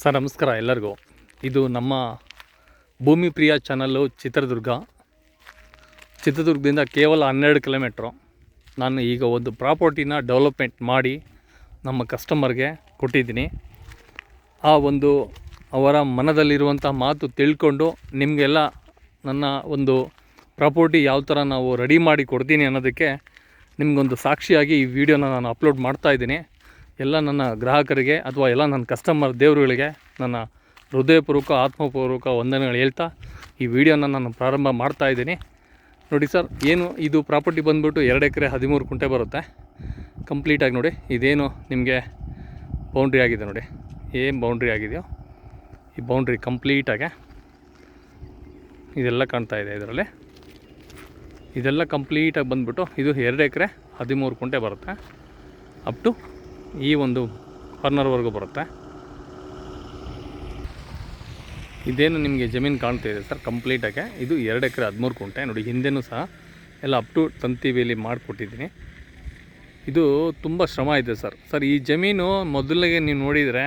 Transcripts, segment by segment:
Sir, ನಮಸ್ಕಾರ ಎಲ್ಲರಿಗೂ. ಇದು ನಮ್ಮ ಭೂಮಿ ಪ್ರಿಯ ಚಾನಲ್ಲು ಚಿತ್ರದುರ್ಗ. ಚಿತ್ರದುರ್ಗದಿಂದ ಕೇವಲ ಹನ್ನೆರಡು ಕಿಲೋಮೀಟ್ರು. ನಾನು ಈಗ ಒಂದು ಪ್ರಾಪರ್ಟಿನ ಡೆವಲಪ್ಮೆಂಟ್ ಮಾಡಿ ನಮ್ಮ ಕಸ್ಟಮರ್ಗೆ ಕೊಟ್ಟಿದ್ದೀನಿ. ಆ ಒಂದು ಅವರ ಮನದಲ್ಲಿರುವಂಥ ಮಾತು ತಿಳ್ಕೊಂಡು ನಿಮಗೆಲ್ಲ ನನ್ನ ಒಂದು ಪ್ರಾಪರ್ಟಿ ಯಾವ ಥರ ನಾವು ರೆಡಿ ಮಾಡಿ ಕೊಡ್ತೀನಿ ಅನ್ನೋದಕ್ಕೆ ನಿಮಗೊಂದು ಸಾಕ್ಷಿಯಾಗಿ ಈ ವಿಡಿಯೋನ ನಾನು ಅಪ್ಲೋಡ್ ಮಾಡ್ತಾ ಇದ್ದೀನಿ. ಎಲ್ಲ ನನ್ನ ಗ್ರಾಹಕರಿಗೆ ಅಥವಾ ಎಲ್ಲ ನನ್ನ ಕಸ್ಟಮರ್ ದೇವರುಗಳಿಗೆ ನನ್ನ ಹೃದಯಪೂರ್ವಕ, ಆತ್ಮಪೂರ್ವಕ ವಂದನೆಗಳು ಹೇಳ್ತಾ ಈ ವಿಡಿಯೋನ ನಾನು ಪ್ರಾರಂಭ ಮಾಡ್ತಾ ಇದ್ದೀನಿ. ನೋಡಿ ಸರ್, ಏನು ಇದು ಪ್ರಾಪರ್ಟಿ ಬಂದುಬಿಟ್ಟು ಎರಡು ಎಕರೆ ಹದಿಮೂರು ಕುಂಟೆ ಬರುತ್ತೆ. ಕಂಪ್ಲೀಟಾಗಿ ನೋಡಿ, ಇದೇನು ನಿಮಗೆ ಬೌಂಡ್ರಿ ಆಗಿದೆ ನೋಡಿ. ಏನು ಬೌಂಡ್ರಿ ಆಗಿದೆಯೋ, ಈ ಬೌಂಡ್ರಿ ಕಂಪ್ಲೀಟಾಗೆ ಇದೆಲ್ಲ ಕಾಣ್ತಾ ಇದೆ ಇದರಲ್ಲಿ. ಇದೆಲ್ಲ ಕಂಪ್ಲೀಟಾಗಿ ಬಂದ್ಬಿಟ್ಟು ಇದು ಎರಡು ಎಕರೆ ಹದಿಮೂರು ಕುಂಟೆ ಬರುತ್ತೆ. ಅಪ್ ಟು ಈ ಒಂದು ಕಾರ್ನರ್ವರೆಗೂ ಬರುತ್ತೆ. ಇದೇನು ನಿಮಗೆ ಜಮೀನು ಕಾಣ್ತಾ ಇದೆ ಸರ್ ಕಂಪ್ಲೀಟಾಗೆ ಇದು ಎರಡು ಎಕರೆ ಹದಿಮೂರು ಕುಂಟೆ. ನೋಡಿ, ಹಿಂದೆನೂ ಸಹ ಎಲ್ಲ ಅಪ್ ಟು ತಂತಿ ಬೇಲಿ ಮಾಡಿಕೊಟ್ಟಿದ್ದೀನಿ. ಇದು ತುಂಬ ಶ್ರಮ ಇದೆ ಸರ್. ಸರ್, ಈ ಜಮೀನು ಮೊದಲಿಗೆ ನೀವು ನೋಡಿದರೆ,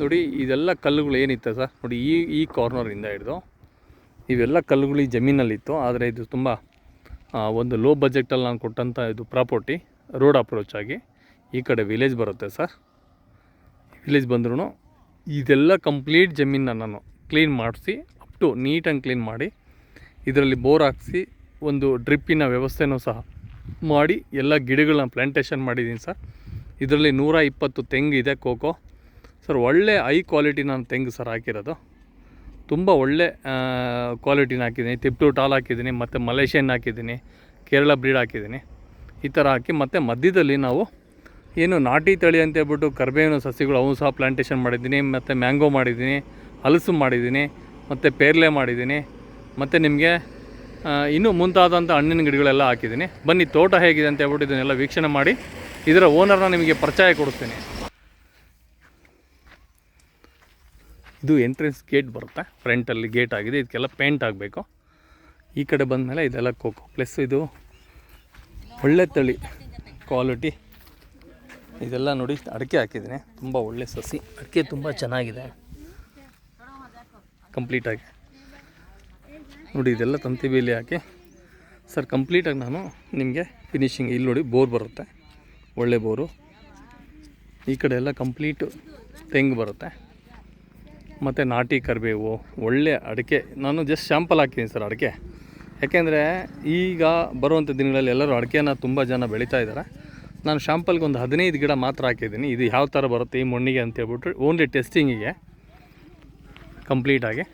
ನೋಡಿ, ಇದೆಲ್ಲ ಕಲ್ಲುಗಳು ಏನಿತ್ತು ಸರ್? ನೋಡಿ, ಈ ಈ ಕಾರ್ನರಿಂದ ಹಿಡಿದು ಇವೆಲ್ಲ ಕಲ್ಲುಗಳು ಈ ಜಮೀನಲ್ಲಿತ್ತು. ಆದರೆ ಇದು ತುಂಬ ಒಂದು ಲೋ ಬಜೆಟಲ್ಲಿ ನಾನು ಕೊಟ್ಟಂಥ ಇದು ಪ್ರಾಪರ್ಟಿ ರೋಡ್ ಅಪ್ರೋಚ್ ಆಗಿ ಈ ಕಡೆ ವಿಲೇಜ್ ಬರುತ್ತೆ ಸರ್. ವಿಲೇಜ್ ಬಂದ್ರೂ ಇದೆಲ್ಲ ಕಂಪ್ಲೀಟ್ ಜಮೀನನ್ನ ನಾನು ಕ್ಲೀನ್ ಮಾಡಿಸಿ ಅಪ್ ಟು ನೀಟಾಗಿ ಕ್ಲೀನ್ ಮಾಡಿ, ಇದರಲ್ಲಿ ಬೋರ್ ಹಾಕಿಸಿ, ಒಂದು ಡ್ರಿಪ್ಪಿನ ವ್ಯವಸ್ಥೆನೂ ಸಹ ಮಾಡಿ, ಎಲ್ಲ ಗಿಡಗಳನ್ನ ಪ್ಲ್ಯಾಂಟೇಷನ್ ಮಾಡಿದ್ದೀನಿ ಸರ್. ಇದರಲ್ಲಿ ನೂರ ಇಪ್ಪತ್ತು ತೆಂಗಿದೆ ಕೋಕೋ. ಸರ್, ಒಳ್ಳೆ ಹೈ ಕ್ವಾಲಿಟಿ ನಾನು ತೆಂಗು ಸರ್ ಹಾಕಿರೋದು. ತುಂಬ ಒಳ್ಳೆ ಕ್ವಾಲಿಟಿನ ಹಾಕಿದ್ದೀನಿ ತಿಪ್ಟು ಟಾಲ್ ಹಾಕಿದ್ದೀನಿ ಮತ್ತು ಮಲೇಷಿಯನ್ ಹಾಕಿದ್ದೀನಿ ಕೇರಳ ಬ್ರೀಡ್ ಹಾಕಿದ್ದೀನಿ ಈ ಥರ ಹಾಕಿ ಮತ್ತು ಮಧ್ಯದಲ್ಲಿ ನಾವು ಏನು ನಾಟಿ ತಳಿ ಅಂತ ಹೇಳ್ಬಿಟ್ಟು ಕರ್ಬೇವಿನ ಸಸಿಗಳು ಅವು ಸಹ ಪ್ಲಾಂಟೇಷನ್ ಮಾಡಿದ್ದೀನಿ, ಮತ್ತು ಮ್ಯಾಂಗೋ ಮಾಡಿದ್ದೀನಿ, ಹಲಸು ಮಾಡಿದ್ದೀನಿ, ಮತ್ತು ಪೇರ್ಲೆ ಮಾಡಿದ್ದೀನಿ, ಮತ್ತು ನಿಮಗೆ ಇನ್ನೂ ಮುಂತಾದಂಥ ಹಣ್ಣಿನ ಗಿಡಗಳೆಲ್ಲ ಹಾಕಿದ್ದೀನಿ. ಬನ್ನಿ, ತೋಟ ಹೇಗಿದೆ ಅಂತ ಹೇಳ್ಬಿಟ್ಟು ಇದನ್ನೆಲ್ಲ ವೀಕ್ಷಣೆ ಮಾಡಿ, ಇದರ ಓನರ್ನ ನಿಮಗೆ ಪರಿಚಯ ಕೊಡಿಸ್ತೀನಿ ಇದು ಎಂಟ್ರೆನ್ಸ್ ಗೇಟ್ ಬರುತ್ತೆ. ಫ್ರಂಟಲ್ಲಿ ಗೇಟ್ ಆಗಿದೆ. ಇದಕ್ಕೆಲ್ಲ ಪೇಂಟ್ ಆಗಬೇಕು ಈ ಕಡೆ ಬಂದಮೇಲೆ ಇದೆಲ್ಲ ಕೋಕೋ ಪ್ಲಸ್ ಇದು ಒಳ್ಳೆ ತಳಿ ಕ್ವಾಲಿಟಿ ಇದೆಲ್ಲ ನೋಡಿ ಅಡಿಕೆ ಹಾಕಿದ್ದೀನಿ. ತುಂಬ ಒಳ್ಳೆ ಸಸಿ. ಅಡಿಕೆ ತುಂಬ ಚೆನ್ನಾಗಿದೆ. ಕಂಪ್ಲೀಟಾಗಿ ನೋಡಿ ಇದೆಲ್ಲ ತಂತಿ ಬೇಲಿ ಹಾಕಿ ಸರ್ ಕಂಪ್ಲೀಟಾಗಿ ನಾನು ನಿಮಗೆ ಫಿನಿಶಿಂಗ್ ಇಲ್ಲಿ ನೋಡಿ ಬೋರ್ ಬರುತ್ತೆ. ಒಳ್ಳೆ ಬೋರು. ಈ ಕಡೆ ಎಲ್ಲ ಕಂಪ್ಲೀಟು ತೆಂಗು ಬರುತ್ತೆ. ಮತ್ತು ನಾಟಿ ಕರಿಬೇವು, ಒಳ್ಳೆ ಅಡಿಕೆ. ನಾನು ಜಸ್ಟ್ ಶ್ಯಾಂಪಲ್ ಹಾಕಿದ್ದೀನಿ ಸರ್ ಅಡಿಕೆ. ಯಾಕೆಂದರೆ ಈಗ ಬರುವಂಥ ದಿನಗಳಲ್ಲಿ ಎಲ್ಲರೂ ಅಡಿಕೆನ ತುಂಬ ಜನ ಬೆಳೀತಾ ಇದ್ದಾರೆ. ನಾನು ಶಾಂಪಲ್ಗೆ ಒಂದು ಹದಿನೈದು ಗಿಡ ಮಾತ್ರ ಹಾಕಿದ್ದೀನಿ. ಇದು ಯಾವ ಥರ ಬರುತ್ತೆ ಈ ಮಣ್ಣಿಗೆ ಅಂತ ಹೇಳ್ಬಿಟ್ಟು ಓನ್ಲಿ ಟೆಸ್ಟಿಂಗಿಗೆ ಕಂಪ್ಲೀಟಾಗಿ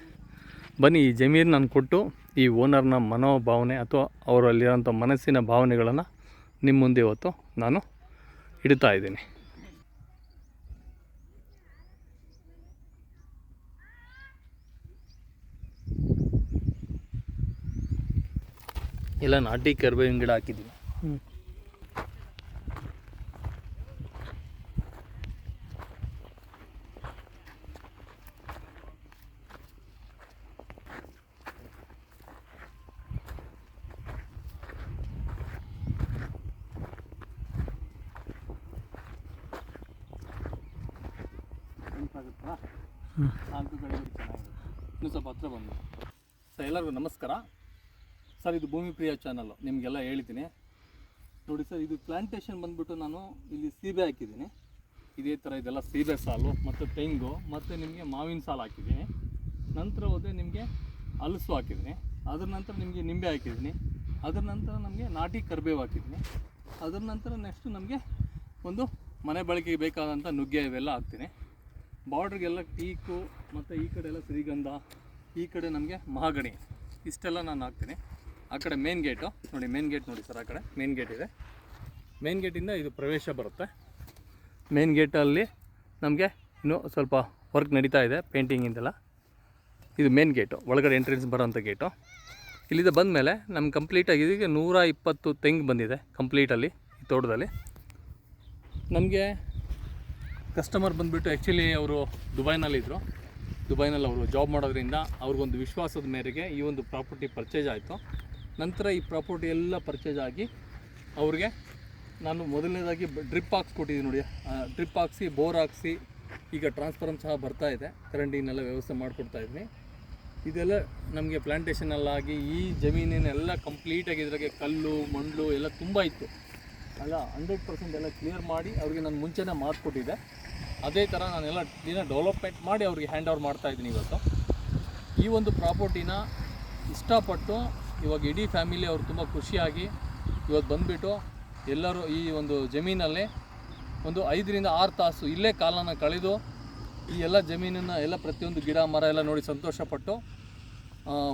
ಬನ್ನಿ, ಈ ಜಮೀನು ನಾನು ಕೊಟ್ಟು ಈ ಓನರ್ನ ಮನೋಭಾವನೆ ಅಥವಾ ಅವರಲ್ಲಿರೋಂಥ ಮನಸ್ಸಿನ ಭಾವನೆಗಳನ್ನು ನಿಮ್ಮ ಮುಂದೆ ಇವತ್ತು ನಾನು ಇಡ್ತಾ ಇದ್ದೀನಿ. ಎಲ್ಲ ನಾಟಿ ಕರ್ಬೇವಿನ ಗಿಡ ಹಾಕಿದ್ದೀನಿ. ಇನ್ನೂ ಸ್ವಲ್ಪ ಹತ್ರ ಬಂದು ಸರ್, ಎಲ್ಲರಿಗೂ ನಮಸ್ಕಾರ. ಸರ್, ಇದು ಭೂಮಿ ಪ್ರಿಯ ಚಾನಲ್ಲು ನಿಮಗೆಲ್ಲ ಹೇಳಿದ್ದೀನಿ. ನೋಡಿ ಸರ್, ಇದು ಪ್ಲಾಂಟೇಶನ್ ಬಂದುಬಿಟ್ಟು ನಾನು ಇಲ್ಲಿ ಸೀಬೆ ಹಾಕಿದ್ದೀನಿ. ಇದೇ ಥರ ಇದೆಲ್ಲ ಸೀಬೆ ಸಾಲು, ಮತ್ತು ತೆಂಗು, ಮತ್ತು ನಿಮಗೆ ಮಾವಿನ ಸಾಲು ಹಾಕಿದ್ದೀನಿ. ನಂತರ ಹೋದರೆ ನಿಮಗೆ ಹಲಸು ಹಾಕಿದ್ದೀನಿ. ಅದ್ರ ನಂತರ ನಿಮಗೆ ನಿಂಬೆ ಹಾಕಿದ್ದೀನಿ. ಅದರ ನಂತರ ನಮಗೆ ನಾಟಿ ಕರಿಬೇವು ಹಾಕಿದ್ದೀನಿ. ಅದರ ನಂತರ ನೆಕ್ಸ್ಟು ನಮಗೆ ಒಂದು ಮನೆ ಬಳಕೆಗೆ ಬೇಕಾದಂಥ ನುಗ್ಗೆ ಇವೆಲ್ಲ ಹಾಕ್ತೀನಿ. ಬಾರ್ಡ್ರಿಗೆಲ್ಲ ಟೀಕು ಮತ್ತು ಈ ಕಡೆ ಎಲ್ಲ ಶ್ರೀಗಂಧ, ಈ ಕಡೆ ನಮಗೆ ಮಹಾಗಣಿ. ಇಷ್ಟೆಲ್ಲ ನಾನು ಹಾಕ್ತೀನಿ. ಆ ಕಡೆ ಮೇನ್ ಗೇಟು ನೋಡಿ ಮೇನ್ ಗೇಟ್ ನೋಡಿ ಸರ್ ಆ ಕಡೆ ಮೇನ್ ಗೇಟ್ ಇದೆ. ಮೇನ್ ಗೇಟಿಂದ ಇದು ಪ್ರವೇಶ ಬರುತ್ತೆ. ಮೇನ್ ಗೇಟಲ್ಲಿ ನಮಗೆ ಇನ್ನೂ ಸ್ವಲ್ಪ ವರ್ಕ್ ನಡೀತಾ ಇದೆ ಪೇಂಟಿಂಗಿಂದೆಲ್ಲ ಇದು ಮೇನ್ ಗೇಟು ಒಳಗಡೆ ಎಂಟ್ರೆನ್ಸ್ ಬರೋಂಥ ಗೇಟು ಇಲ್ಲಿಂದ ಬಂದಮೇಲೆ ನಮ್ಮ ಕಂಪ್ಲೀಟಾಗಿ ಇದಕ್ಕೆ ನೂರ ಇಪ್ಪತ್ತು ತೆಂಗು ಬಂದಿದೆ ಕಂಪ್ಲೀಟಲ್ಲಿ ತೋಟದಲ್ಲಿ. ನಮಗೆ ಕಸ್ಟಮರ್ ಬಂದುಬಿಟ್ಟು ಆ್ಯಕ್ಚುಲಿ ಅವರು ದುಬೈನಲ್ಲಿದ್ದರು ದುಬೈನಲ್ಲಿ ಅವರು ಜಾಬ್ ಮಾಡೋದ್ರಿಂದ ಅವ್ರಿಗೊಂದು ವಿಶ್ವಾಸದ ಮೇರೆಗೆ ಈ ಒಂದು ಪ್ರಾಪರ್ಟಿ ಪರ್ಚೇಸ್ ಆಯಿತು. ನಂತರ ಈ ಪ್ರಾಪರ್ಟಿ ಎಲ್ಲ ಪರ್ಚೇಸ್ ಆಗಿ ಅವ್ರಿಗೆ ನಾನು ಮೊದಲನೇದಾಗಿ ಡ್ರಿಪ್ ಹಾಕ್ಸ್ಕೊಟ್ಟಿದ್ದೀನಿ ನೋಡಿ. ಡ್ರಿಪ್ ಹಾಕ್ಸಿ ಬೋರ್ ಹಾಕ್ಸಿ ಈಗ ಟ್ರಾನ್ಸ್ಫಾರಮ್ ಸಹ ಬರ್ತಾ ಇದೆ. ಕರೆಂಟಿನೆಲ್ಲ ವ್ಯವಸ್ಥೆ ಮಾಡಿಕೊಡ್ತಾ ಇದ್ದೀನಿ. ಇದೆಲ್ಲ ನಮಗೆ ಪ್ಲಾಂಟೇಷನಲ್ಲಾಗಿ ಈ ಜಮೀನಿನೆಲ್ಲ ಕಂಪ್ಲೀಟಾಗಿ ಇದ್ರಾಗೆ ಕಲ್ಲು ಮಣ್ಣು ಎಲ್ಲ ತುಂಬ ಇತ್ತು. ಅಲ್ಲ ಹಂಡ್ರೆಡ್ ಪರ್ಸೆಂಟ್ ಎಲ್ಲ ಕ್ಲಿಯರ್ ಮಾಡಿ ಅವ್ರಿಗೆ ನಾನು ಮುಂಚೆನೇ ಮಾಡಿಕೊಟ್ಟಿದ್ದೆ. ಅದೇ ಥರ ನಾನೆಲ್ಲ ದಿನ ಡೆವಲಪ್ಮೆಂಟ್ ಮಾಡಿ ಅವ್ರಿಗೆ ಹ್ಯಾಂಡ್ ಓವರ್ ಮಾಡ್ತಾ ಇದ್ದೀನಿ ಇವತ್ತು. ಈ ಒಂದು ಪ್ರಾಪರ್ಟಿನ ಇಷ್ಟಪಟ್ಟು ಇವಾಗ ಇಡೀ ಫ್ಯಾಮಿಲಿ ಅವರು ತುಂಬ ಖುಷಿಯಾಗಿ ಇವತ್ತು ಬಂದುಬಿಟ್ಟು ಎಲ್ಲರೂ ಈ ಒಂದು ಜಮೀನಲ್ಲಿ ಒಂದು ಐದರಿಂದ ಆರು ತಾಸು ಇಲ್ಲೇ ಕಾಲನ ಕಳೆದು ಈ ಎಲ್ಲ ಜಮೀನನ್ನು ಎಲ್ಲ ಪ್ರತಿಯೊಂದು ಗಿಡ, ಮರ ಎಲ್ಲ ನೋಡಿ ಸಂತೋಷಪಟ್ಟು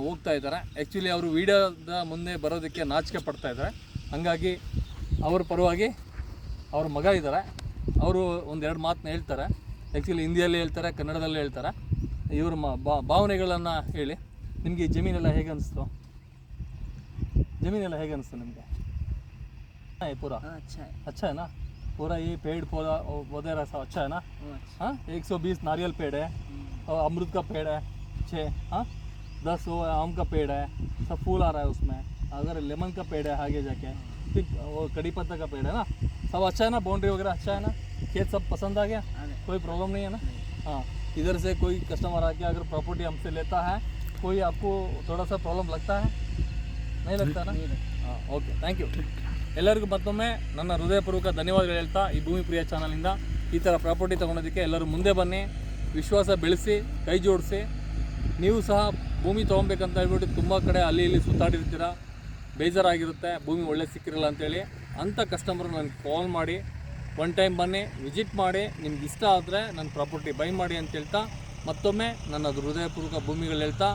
ಹೋಗ್ತಾ ಇದ್ದಾರೆ. ಆ್ಯಕ್ಚುಲಿ ಅವರು ವೀಡಿಯೋದ ಮುಂದೆ ಬರೋದಕ್ಕೆ ನಾಚಿಕೆ ಪಡ್ತಾ ಇದ್ದಾರೆ. ಹಾಗಾಗಿ ಅವ್ರ ಪರವಾಗಿ ಅವ್ರ ಮಗ ಇದ್ದಾರೆ ಅವರು ಒಂದೆರಡು ಮಾತನ್ನ ಹೇಳ್ತಾರೆ ಆ್ಯಕ್ಚುಲಿ ಹಿಂದಿಯಲ್ಲಿ ಹೇಳ್ತಾರೆ ಕನ್ನಡದಲ್ಲಿ ಹೇಳ್ತಾರೆ ಇವ್ರ ಮ ಬಾ- ಭಾವನೆಗಳನ್ನು ಹೇಳಿ ನಿಮಗೆ ಈ ಜಮೀನೆಲ್ಲ ಹೇಗೆ ಅನಿಸ್ತು ಜಮೀನೆಲ್ಲ ಹೇಗೆ ಅನಿಸ್ತು ನಿಮಗೆ ಪೂರಾ हाँ, अच्छा है अच्छा है ना पूरा ये पेड़ पौधा वगैरह सब अच्छा है ना वो अच्छा हाँ एक सौ बीस नारियल पेड़ है और अमरूद का पेड़ है छः हाँ दस वो आम का पेड़ है सब फूल आ रहा है उसमें अगर लेमन का पेड़ है आगे जाके फिर वो कड़ी पत्ता का पेड़ है ना सब अच्छा है ना बाउंड्री वगैरह अच्छा है ना खेत सब पसंद आ गया अरे कोई प्रॉब्लम नहीं है ना हाँ इधर से कोई कस्टमर आके अगर प्रॉपर्टी हमसे लेता है कोई आपको थोड़ा सा प्रॉब्लम लगता है नहीं लगता ना ಹಾಂ ಓಕೆ ಥ್ಯಾಂಕ್ ಯು ಎಲ್ಲರಿಗೂ ಮತ್ತೊಮ್ಮೆ ನನ್ನ ಹೃದಯಪೂರ್ವಕ ಧನ್ಯವಾದಗಳು ಹೇಳ್ತಾ ಈ ಭೂಮಿ ಪ್ರಿಯ ಚಾನಲಿಂದ ಈ ಥರ ಪ್ರಾಪರ್ಟಿ ತೊಗೊಳೋದಕ್ಕೆ ಎಲ್ಲರೂ ಮುಂದೆ ಬನ್ನಿ ವಿಶ್ವಾಸ ಬೆಳೆಸಿ ಕೈ ಜೋಡಿಸಿ ನೀವು ಸಹ ಭೂಮಿ ತೊಗೊಬೇಕಂತ ಹೇಳ್ಬಿಟ್ಟು ತುಂಬ ಕಡೆ ಅಲ್ಲಿ ಇಲ್ಲಿ ಸುತ್ತಾಡಿರ್ತೀರ ಬೇಜಾರಾಗಿರುತ್ತೆ, ಭೂಮಿ ಒಳ್ಳೆ ಸಿಕ್ಕಿರಲ್ಲ ಅಂತೇಳಿ ಅಂಥ ಕಸ್ಟಮರ್ ನನಗೆ ಕಾಲ್ ಮಾಡಿ ಒನ್ ಟೈಮ್ ಬನ್ನಿ ವಿಸಿಟ್ ಮಾಡಿ, ನಿಮ್ಗೆ ಇಷ್ಟ ಆದರೆ ನನ್ನ ಪ್ರಾಪರ್ಟಿ ಬೈ ಮಾಡಿ ಅಂತ ಹೇಳ್ತಾ, ಮತ್ತೊಮ್ಮೆ ನನ್ನ ಹೃದಯಪೂರ್ವಕ ಭೂಮಿಗಳು ಹೇಳ್ತಾ,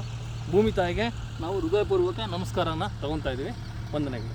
ಭೂಮಿ ತಾಯಿಗೆ ನಾವು ಹೃದಯಪೂರ್ವಕ ನಮಸ್ಕಾರನ ತಗೊತಾ ಇದ್ದೀವಿ. ವಂದನೆಗಳು.